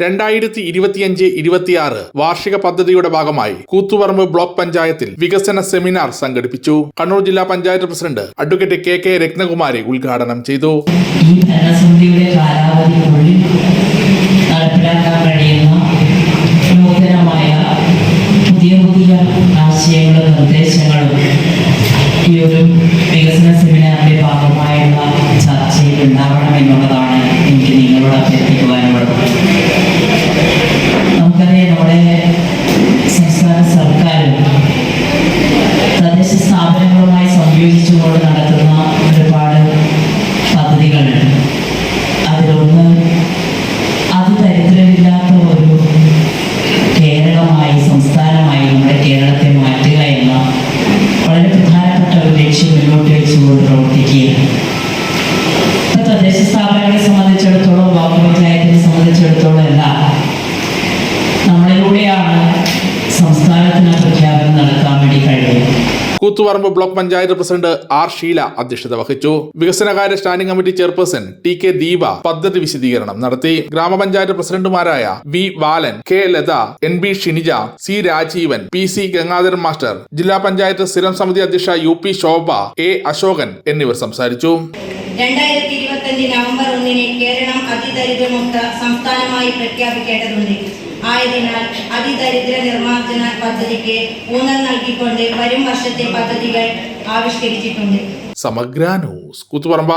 രണ്ടായിരത്തി ഇരുപത്തിയഞ്ച് ഇരുപത്തിയാറ് വാർഷിക പദ്ധതിയുടെ ഭാഗമായി കൂത്തുപറമ്പ് ബ്ലോക്ക് പഞ്ചായത്തിൽ വികസന സെമിനാർ സംഘടിപ്പിച്ചു. കണ്ണൂർ ജില്ലാ panchayat president advocate K K Rathnakumari ഉദ്ഘാടനം ചെയ്തു. ആശയങ്ങളും നിർദ്ദേശങ്ങളും പദ്ധതികളുണ്ട് അതിലൊന്ന് അതിദരിദ്രമില്ലാത്ത ഒരു കേരളമായി സംസ്ഥാനമായി നമ്മുടെ കേരളത്തെ മാറ്റുക എന്ന വളരെ പ്രധാനപ്പെട്ട ഒരു ലക്ഷ്യം മുന്നോട്ട് വെച്ചുകൊണ്ട് പ്രവർത്തിക്കുകയാണ്. ഇപ്പൊ തദ്ദേശ സ്ഥാപനങ്ങളെ സംബന്ധിച്ചിടത്തോളം Koothuparamba block panchayat president R Sheela അധ്യക്ഷത വഹിച്ചു. വികസനകാര്യ standing committee chairperson T K Deepa പദ്ധതി വിശദീകരണം നടത്തി. ഗ്രാമപഞ്ചായത്ത് പ്രസിഡന്റുമാരായ V Balan K Latha N B Shinija C Rajeevan P C Gangadharan master ജില്ലാ പഞ്ചായത്ത് സ്ഥിരം സമിതി അധ്യക്ഷ U P Shobha A Ashokan എന്നിവർ സംസാരിച്ചു. രണ്ടായിരത്തി ഇരുപത്തി നവംബർ ഒന്നിന് കേരളം അതിദരിദ്രമുക്ത സംസ്ഥാനമായി പ്രഖ്യാപിക്കേണ്ടതുണ്ട്. ആയതിനാൽ അതിദരിദ്ര നിർമ്മാർജന പദ്ധതിക്ക് ഊന്നൽ നൽകിക്കൊണ്ട് വരും വർഷത്തെ പദ്ധതികൾ ആവിഷ്കരിച്ചിട്ടുണ്ട്. സമഗ്ര ന്യൂസ്. കൂത്തുപറമ്പ.